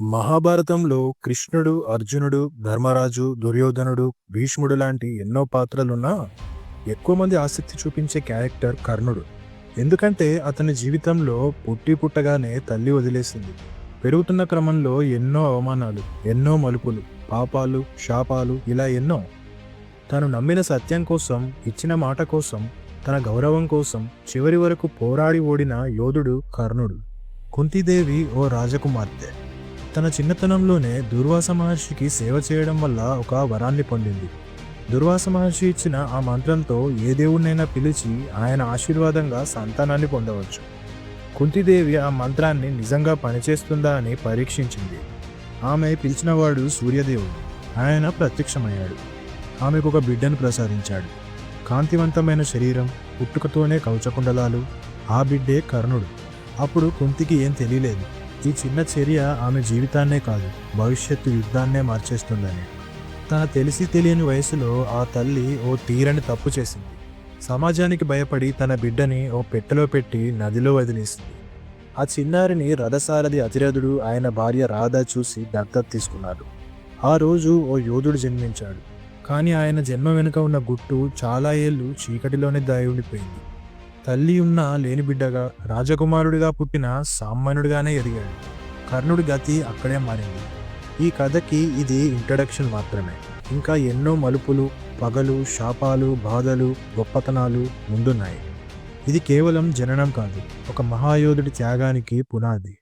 మహాభారతంలో కృష్ణుడు, అర్జునుడు, ధర్మరాజు, దుర్యోధనుడు, భీష్ముడు లాంటి ఎన్నో పాత్రలున్నా ఎక్కువ మంది ఆసక్తి చూపించే క్యారెక్టర్ కర్ణుడు. ఎందుకంటే అతని జీవితంలో పుట్టి పుట్టగానే తల్లి వదిలేసింది. పెరుగుతున్న క్రమంలో ఎన్నో అవమానాలు, ఎన్నో మలుపులు, పాపాలు, శాపాలు ఇలా ఎన్నో. తను నమ్మిన సత్యం కోసం, ఇచ్చిన మాట కోసం, తన గౌరవం కోసం చివరి వరకు పోరాడి ఓడిన యోధుడు కర్ణుడు. కుంతీదేవి ఓ రాజకుమార్తె. తన చిన్నతనంలోనే దుర్వాస మహర్షికి సేవ చేయడం వల్ల ఒక వరాన్ని పొందింది. దుర్వాస మహర్షి ఇచ్చిన ఆ మంత్రంతో ఏ దేవుడినైనా పిలిచి ఆయన ఆశీర్వాదంగా సంతానాన్ని పొందవచ్చు. కుంతిదేవి ఆ మంత్రాన్ని నిజంగా పనిచేస్తుందా అని పరీక్షించింది. ఆమె పిలిచినవాడు సూర్యదేవుడు. ఆయన ప్రత్యక్షమయ్యాడు. ఆమెకు ఒక బిడ్డను ప్రసాదించాడు. కాంతివంతమైన శరీరం, పుట్టుకతోనే కవచకుండలాలు. ఆ బిడ్డే కర్ణుడు. అప్పుడు కుంతికి ఏం తెలియలేదు. ఈ చిన్న చర్య ఆమె జీవితాన్నే కాదు భవిష్యత్తు యుద్ధాన్నే మార్చేస్తుందని. తన తెలిసి తెలియని వయసులో ఆ తల్లి ఓ తీరని తప్పు చేసింది. సమాజానికి భయపడి తన బిడ్డని ఓ పెట్టెలో పెట్టి నదిలో వదిలేసింది. ఆ చిన్నారిని రథసారథి అతిరథుడు ఆయన భార్య రాధ చూసి దత్తత తీసుకున్నాడు ఆ రోజు ఓ యోధుడు జన్మించాడు. కానీ ఆయన జన్మ వెనుక ఉన్న గుట్టు చాలా ఏళ్ళు చీకటిలోనే దాగి ఉండిపోయింది. తల్లి ఉన్న లేని బిడ్డగా రాజకుమారుడిగా పుట్టిన సామాన్యుడిగానే ఎదిగాడు. కర్ణుడి గతి అక్కడే మారింది. ఈ కథకి ఇది ఇంట్రడక్షన్ మాత్రమే. ఇంకా ఎన్నో మలుపులు, పగలు, శాపాలు, బాధలు, గొప్పతనాలు ముందున్నాయి. ఇది కేవలం జననం కాదు ఒక మహాయోధుడి త్యాగానికి పునాది.